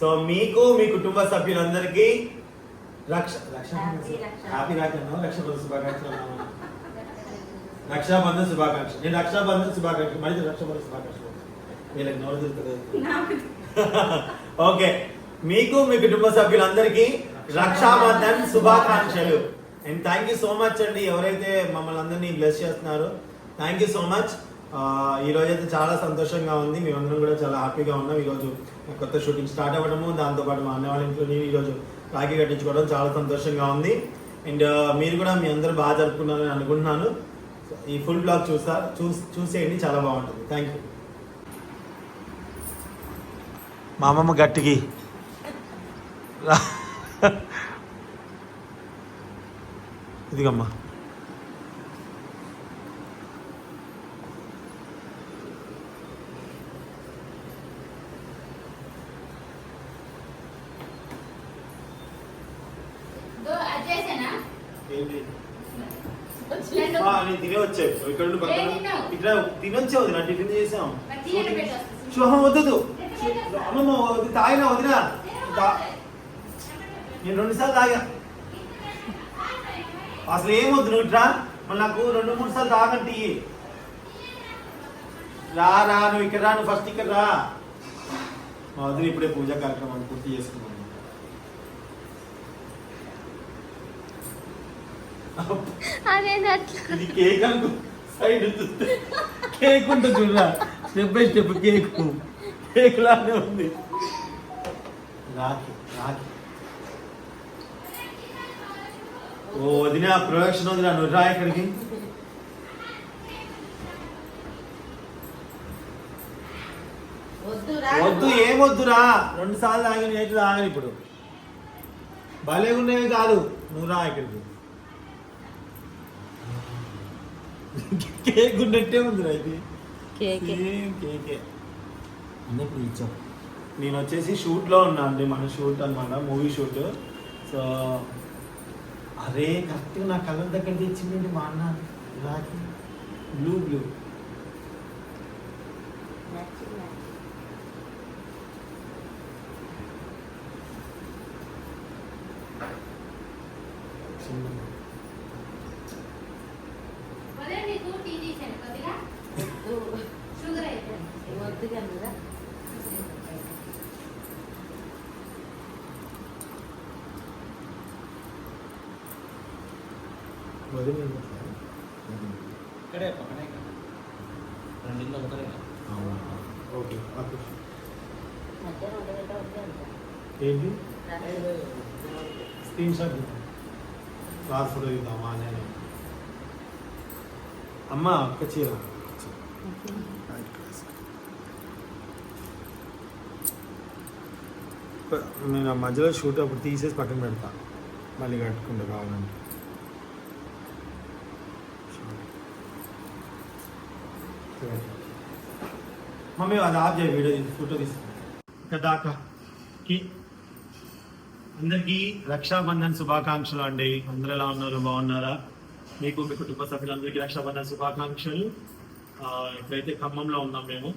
So మీకు మీ కుటుంబ సభ్యులందరికీ రక్ష. హ్యాపీ రక్షాబంధన్ శుభాకాంక్షలు అన్నాను. రక్షాబంధన్ శుభాకాంక్షలు. నేను రక్షాబంధన్ శుభాకాంక్షలు. మరి రక్షాబంధన్ శుభాకాంక్షలు. వీళ్ళకి నోరు దొరుకుతుంది నాకు ఓకే. మీకు మీ కుటుంబ సభ్యులందరికీ రక్షాబంధన్ శుభాకాంక్షలు. And thank you so much అండి. ఎవరైతే మమ్మల్ని అందరినీ బ్లెస్ చేస్తున్నారో థ్యాంక్ యూ సో మచ్ ఈరోజు అయితే చాలా సంతోషంగా ఉంది. మేమందరం కూడా చాలా హ్యాపీగా ఉన్నాం. ఈరోజు కొత్త షూటింగ్ స్టార్ట్ అవ్వడము దాంతోపాటు మా అన్న వాళ్ళ ఇంట్లో నేను ఈరోజు రాఖీ కట్టించుకోవడం చాలా సంతోషంగా ఉంది. అండ్ మీరు కూడా మీ అందరూ బాగా జరుపుకున్నారని అనుకుంటున్నాను. ఈ ఫుల్ బ్లాగ్ చూసా చూ చూసేయండి. చాలా బాగుంటుంది. థ్యాంక్ యూ మా అమ్మమ్మ గట్టికి. ఇదిగమ్మా దో అజేసేనా ఏంటి వచ్చినట్టు ఆ, నేను తినే వచ్చావు ఇక్కడ? ఇక్కడ తినొచ్చావు వదినా టిఫిన్ చేసాం. శుభం వద్దు. అమ్మమ్మ తాగినా వదినా? నేను రెండు సార్లు తాగా. అసలు ఏం వద్దు నువ్వు ఇట్రా. మళ్ళీ నాకు రెండు మూడు సార్లు తాగండి. రా రా నువ్వు ఇక్కడ రా నువ్వు ఫస్ట్ ఇక్కడ రా. మా వదిన ఇప్పుడే పూజా కార్యక్రమాన్ని పూర్తి చేసుకున్నాను అదేంటి అట్లా? ఇది కేక్ అనుకో సైడ్ కేక్ ఉంటుంది చూడరా. Step by step cake. Cake లానే ఉంది. రాఖీ రాఖీ. ఓ వదిన ప్రొడక్షన్ వదిన నువ్వు రా ఇక్కడికి. వద్దు రా. వద్దు ఏం వద్దురా రెండు సార్లు తాగి నేటి తాగని ఇప్పుడు. భలే ఉండేవి కాదు. నువ్వు రా ఇక్కడికి. కేక్ ఉన్నట్టే ఉందిరా ఇది. కేకే. కేకే. నేను వచ్చేసి షూట్లో ఉన్నా అండి మన షూట్ అన్నమాట మూవీ షూట్. సో అరే కరెక్ట్గా నా కలర్ దగ్గర తెచ్చిందండి మా అన్న? బ్లూ బ్లూ అదే నీకు టీ తీసాను కొద్దిగా షుగర్ అయిపోయింది కదా ఇక్కడే పక్కనే కదా ఒకటే ఓకే. ఏంటి స్క్రీన్ షాట్ ఫోటో ఇద్దామా నేను అమ్మ ఒక్క చీర నేను ఆ మధ్యలో షూట్ అప్పుడు తీసేసి పక్కన పెడతాను మళ్ళీ కట్టుకుంటా కావాలంటే. మమ్మీ అది ఆఫ్ చేయ వీడియో ఫోటో తీసుకుంటా దాకా అందరికీ రక్షాబంధన్ శుభాకాంక్షలు అండి. అందరూ ఎలా ఉన్నారు? బాగున్నారా? మీకు మీ కుటుంబ సభ్యులందరికీ రక్షాబంధన్ శుభాకాంక్షలు. ఇప్పుడైతే ఖమ్మంలో ఉన్నాం మేము.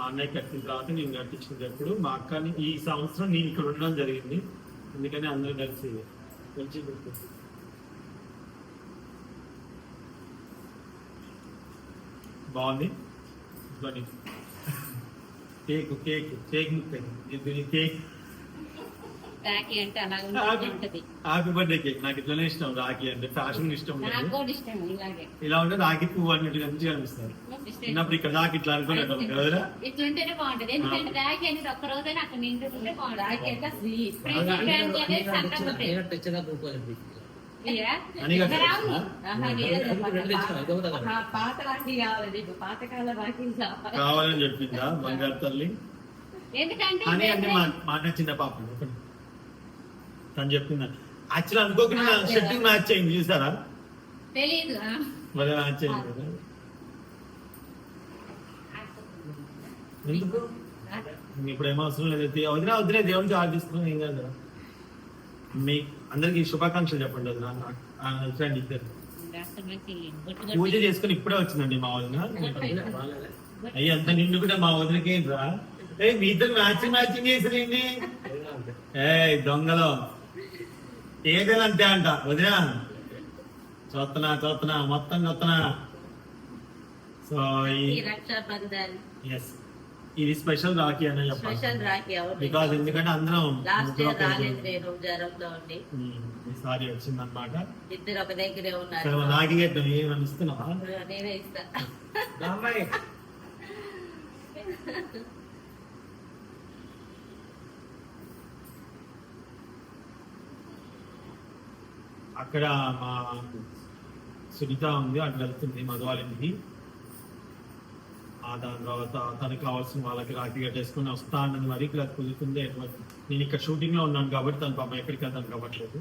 మా అన్నయ్య కట్టిన తర్వాత నేను కట్టించినప్పుడు మా అక్కని ఈ సంవత్సరం నేను ఇక్కడ ఉండడం జరిగింది. అందుకని అందరూ కలిసి కొంచెం గుర్తు. బాగుంది? ధ్వని కేక్ కేక్ కేక్ ముక్క ఇది కేక్. రాఖీ అంటే అలాగే హ్యాపీ ఉంటది. హ్యాపీ బర్త్డే కేక్ నాకు ఇట్లనే ఇష్టం రాఖీ అంటే ఫ్యాషన్ ఇష్టం నాకు లేదు కూడా ఇష్టం ఇలాగే. ఇలా ఉంటే రాఖీ పువ్వు అన్నట్టుగా మంచిగా అనిపిస్తారు చిన్నప్పుడు ఇక్కడ దాకా ఇట్లా కదరా బాగుంటది. ఎందుకంటే రాఖీ అనేది ఒక్క రోజైనా అక్కడ నిండుకుంటే బాగుంటుంది. రాఖీ అంటే స్వీట్. కావాలని చెప్పిందా బంగారు తల్లి? ఎందుకంటే అని అంటే మా చిన్న పాప. తను చెప్పిందా. యాక్చువల్ అనుకోకుండా షర్ట్ మ్యాచ్ అయింది చూసారా. మరి మ్యాచ్ అయింది కదా? ఎందుకు? ఇప్పుడు ఏమో అవసరం లేదు. వదిన వదిలే దేవునికి ఆర్థిస్తున్నాం ఏం కాదు కదా. మీ అందరికి శుభాకాంక్షలు చెప్పండి వదిన. ఫ్రెండ్ ఇద్దరు. పూజ చేసుకుని ఇప్పుడే వచ్చిందండి మా వదిన. అయ్యి అంత నిండు కూడా మా వదినకి రా ఏ మీ ఇద్దరు మ్యాచింగ్ మ్యాచింగ్ చేసిరండి ఏ దొంగలు. ఏదైనా అంతే అంట వదినా. చూస్తున్నా చూస్తున్నా మొత్తం చూస్తున్నా. సో ఎస్ ఇది స్పెషల్ రాఖీ అనే స్పెషల్ రాఖీ బికాజ్ ఎందుకంటే అందరం లాస్ట్ ఇయర్ రాలేదు. నేను ఉండి. ఈసారి వచ్చిందన్నమాట. ఇద్దరు ఒక దగ్గరే ఉన్నారు. నాకి గెట్టం ఏమని ఇస్తున్నావా? నేనే ఇస్తా. అమ్మాయి అక్కడ మా సునీత ఉంది అటు వెళ్తుంది మధువాళ్ళ ఆ దాని తర్వాత తనకి కావాల్సిన వాళ్ళకి రాఖీ కట్టేసుకుని వస్తా అన్నది మరి ఇక్కడ కుదురుతుంది. నేను ఇక్కడ షూటింగ్లో ఉన్నాను కాబట్టి తను పాపం ఎక్కడికి వెళ్తాను కావట్లేదు.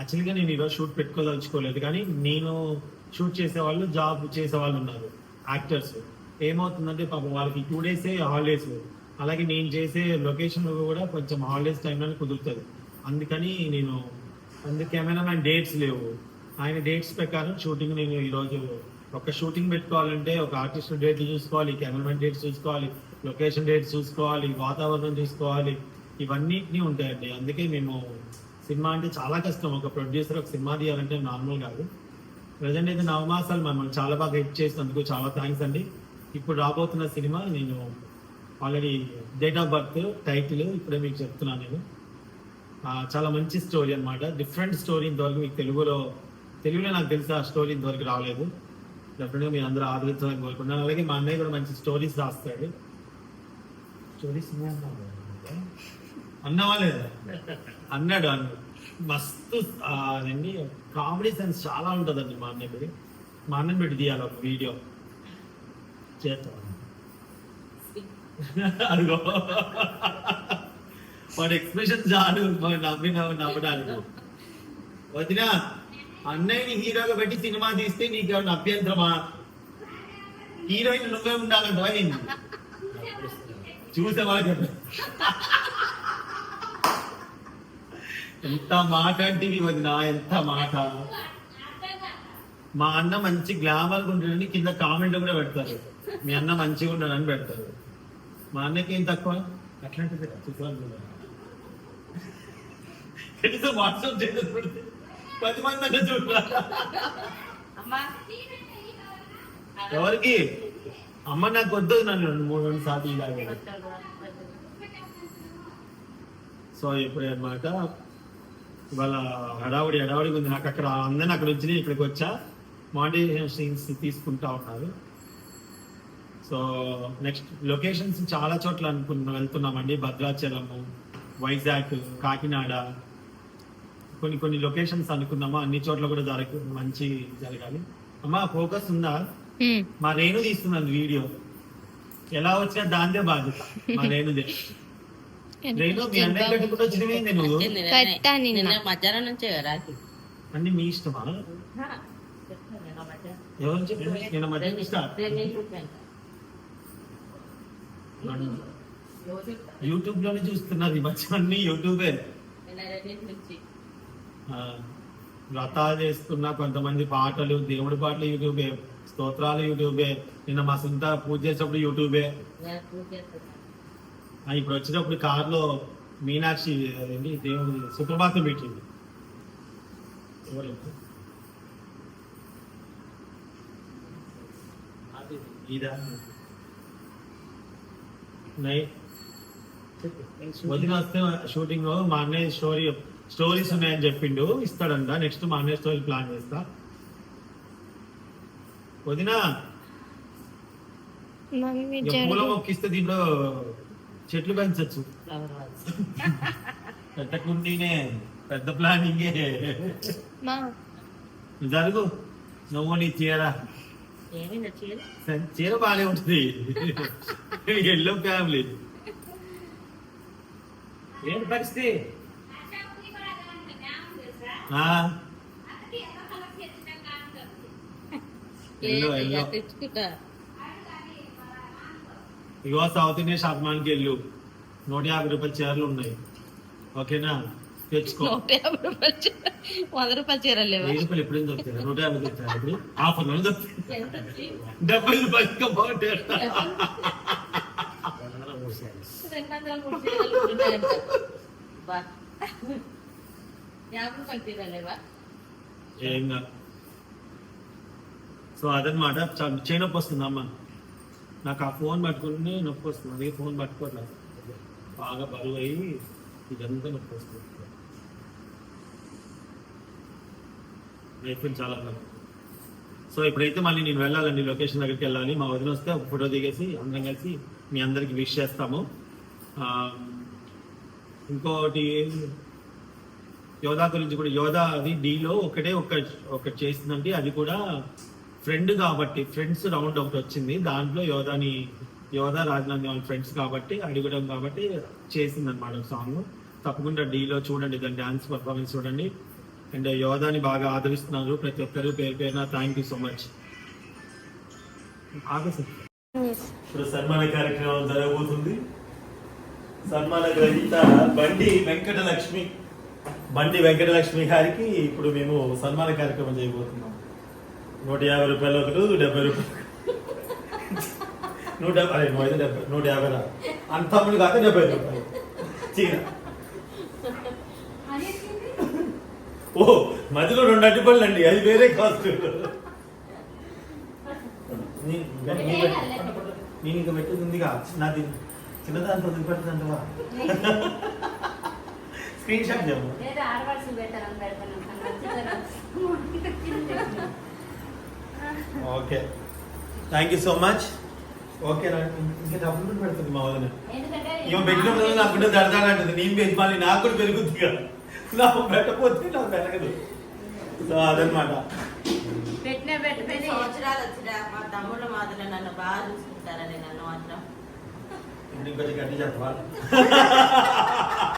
యాక్చువల్గా నేను ఈరోజు షూట్ పెట్టుకోదలుచుకోలేదు కానీ నేను షూట్ చేసే వాళ్ళు జాబ్ చేసే వాళ్ళు ఉన్నారు యాక్టర్స్ ఏమవుతుందంటే పాపం వాళ్ళకి టూ డేసే హాలిడేస్ అలాగే నేను చేసే లొకేషన్ కూడా కొంచెం హాలిడేస్ టైంలోనే కుదురుతుంది. అందుకని నేను అందుకేమైనా మన డేట్స్ లేవు. ఆయన డేట్స్ ప్రకారం షూటింగ్ నేను ఈరోజు ఒక షూటింగ్ పెట్టుకోవాలంటే ఒక ఆర్టిస్ట్ డేట్లు చూసుకోవాలి కెమెరామెన్ డేట్స్ చూసుకోవాలి లొకేషన్ డేట్స్ చూసుకోవాలి వాతావరణం చూసుకోవాలి. ఇవన్నీ ఉంటాయండి. అందుకే మేము సినిమా అంటే చాలా కష్టం. ఒక ప్రొడ్యూసర్ ఒక సినిమా తీయాలంటే నార్మల్ కాదు. ప్రజెంట్ అయితే నవమాసాలు మమ్మల్ని చాలా బాగా హెల్ప్ చేసినందుకు చాలా థ్యాంక్స్ అండి. ఇప్పుడు రాబోతున్న సినిమా నేను already date of birth title ఇప్పుడే మీకు చెప్తున్నాను నేను. చాలా మంచి స్టోరీ అన్నమాట. డిఫరెంట్ స్టోరీ ఇంతవరకు మీకు తెలుగులో తెలుగులో నాకు తెలిసి ఆ స్టోరీ ఇంతవరకు రాలేదు. డెఫినెట్గా మీరు అందరూ ఆదరించాలని కోరుకుంటున్నాను. అలాగే మా అన్నయ్య కూడా మంచి స్టోరీస్ రాస్తాడు. స్టోరీస్ అన్నవా లేదా అన్నాడు అన్నాడు. మస్తు ఆ, అదండి కామెడీ సెన్స్ చాలా ఉంటుందండి మా అన్నయ్యకి మా అన్నని పెట్టి తీయాలి ఒక వీడియో చేద్దాం. అదిగో. వాడి ఎక్స్ప్రెషన్ చాలు. వాడు నవ్వి నవ్వు. నవ్వడానికి వదిన అన్నయ్యని హీరోగా పెట్టి సినిమా తీస్తే నీకు ఏమైనా అభ్యంతరమా? హీరోయిన్ నువ్వే ఉండాలంట నేను చూసావా ఎంత మాట అంటే వదిన ఎంత మాట. మా అన్న మంచి గ్లామర్ ఉంటాడని కింద కామెంట్ కూడా పెడతారు. మీ అన్న మంచిగా ఉన్నాడని పెడతారు. మా అన్నకి ఏం తక్కువ? అట్లాంటిది కనీసం వాట్సాప్ చేసేది పెడితే పది మంది అంటే చూడాలి ఎవరికి? అమ్మ నాకు వద్దు నన్ను రెండు మూడు రెండు సార్లు ఇలాగే సో ఇప్పుడు అనమాట ఇవాళ హడావుడి హడావుడి ఉంది. నాకు అక్కడ అందరిని అక్కడ వచ్చి ఇక్కడికి వచ్చా. మాడిటేషన్ సీన్స్ తీసుకుంటా ఉన్నారు. సో నెక్స్ట్ లొకేషన్స్ చాలా చోట్ల అనుకున్నాం వెళ్తున్నామండి. భద్రాచలము వైజాగ్ కాకినాడ కొన్ని కొన్ని లొకేషన్స్ అనుకున్నాము? అన్ని చోట్ల కూడా జరగ మంచి జరగాలి. అమ్మా ఫోకస్ ఉందా? మా రేణు తీస్తున్నాను వీడియో. ఎలా వచ్చినా దాందే బాధ్యత. మా రేణుదే. రేణు మీ అన్నయ్య కట్టా నిన్న. నిన్న మధ్యాహ్నం నుంచే కదా అన్ని మీ ఇష్టమా? ఎవరు చెప్పారు? నేను మధ్యాహ్నం స్టార్ట్. యూట్యూబ్లోనే చూస్తున్నారు ఈ మధ్య అన్ని యూట్యూబే వ్రతాలు చేస్తున్నా కొంతమంది పాటలు దేవుడి పాటలు యూట్యూబే స్తోత్రాలు యూట్యూబే నిన్న మా సొంత పూజ చేసేటప్పుడు యూట్యూబే ఇప్పుడు వచ్చినప్పుడు కార్లో మీనాక్షి అదేంటి దేవుడి సుప్రభాతం పెట్టింది. ఇదా నై వదిన వస్తే షూటింగ్లో మా అన్నయ్య స్టోరీ స్టోరీస్ ఉన్నాయని చెప్పిండు. ఇస్తాడంట. నెక్స్ట్ మా అన్నయ్య స్టోరీ ప్లాన్ చేస్తా. వదిన పూల మొక్కిస్తే దీంట్లో చెట్లు పెంచచ్చు. పెట్టకుండానే పెద్ద ప్లానింగే జరుగు. నువ్వు నీ చీర. చీర? బాగానే ఉంటుంది. ఎల్లో ఫ్యామిలీ ఏంటి పరిస్థితి? ఇగో సౌత్ ఇండియా షాప్ మాల్కి వెళ్ళు. నూట యాభై రూపాయల చీరలు ఉన్నాయి. ఓకేనా? తెచ్చుకో. నూట యాభై రూపాయలు చీర వంద రూపాయలు చీరలు లేవా? వెయ్యి రూపాయలు ఎప్పుడైనా దొరుకుతాయి? నూట యాభై దొరుకుతాయి ఇప్పుడు? ఆఫర్లో దొరుకుతాయి? డెబ్బై బాగుంటాయి మూడు చీరలు ఉన్నాయంట. బా. యాభై రూపాయలు ఏం కాదు. సో అదనమాట చ- చేయి నొప్పి వస్తుంది అమ్మ. నాకు ఆ ఫోన్ పట్టుకుంటే నొప్పి వస్తుంది. అదే ఫోన్ పట్టుకోవట్లేదు బాగా బరువు అయ్యి ఇదంతా నొప్పి వస్తుంది. అయిపోయింది చాలా సో ఇప్పుడైతే మళ్ళీ నేను వెళ్ళాలండి. లొకేషన్ దగ్గరికి వెళ్ళాలి. మా వదిన వస్తే ఫోటో దిగేసి అందరం కలిసి మీ అందరికి విష్ చేస్తాము. ఇంకోటి యోధా గురించి కూడా యోధా అది డీలో ఒకటే ఒక ఒకటి చేసిందంటే అది కూడా ఫ్రెండ్ కాబట్టి ఫ్రెండ్స్ రౌండ్ ఒకటి వచ్చింది. దాంట్లో యోధాని యోధా రాజధాని వాళ్ళ ఫ్రెండ్స్ కాబట్టి అడగడం కాబట్టి చేసింది అనమాట సాంగ్ తప్పకుండా డీలో చూడండి దాని డాన్స్ పర్ఫార్మెన్స్ చూడండి. అండ్ యోధాని బాగా ఆదరిస్తున్నారు ప్రతి ఒక్కరు. పేరు పేరున థ్యాంక్ యూ సో మచ్ ఇప్పుడు సన్మాన కార్యక్రమం జరగబోతుంది. సన్మాన గ్రహీత బండి వెంకటలక్ష్మి. బండి వెంకటలక్ష్మి గారికి ఇప్పుడు మేము సన్మాన కార్యక్రమం చేయబోతున్నాం. నూట యాభై రూపాయలు ఒకటి డెబ్బై రూపాయలు నూట యాభై నూట డెబ్బై నూట యాభై రా. అంత తమ్ముడు కాక డెబ్బై రూపాయలు. చీర. ఓ మధ్యలో రెండు అడ్డుపళ్ళు అండి అది వేరే కాస్ట్. నేను ఇంకా పెట్టుకుందిగా నాది చిన్నదాంతో పెడుతుందంటవా స్క్రీన్ షాట్ పెడతాను okay. Thank you so much okay ఇంకా డబ్బులు కూడా పెడుతుంది మా వదిన? ఇవ్వ పెట్టినప్పుడు నాకు కూడా దడదాడంటుంది నేను మళ్ళీ నాకు కూడా పెరుగుతుంది కదా నాకు పెట్టకపోతే నాకు పెరగదు. సో అదనమాట పెట్టిన పెట్టిపోయిన సంవత్సరాలు వచ్చినా మా తమ్ముళ్ళు మాత్రం నన్ను బాగా చూసుకుంటారని నన్ను మాత్రం. Hindi ko na ganti yan, Juan.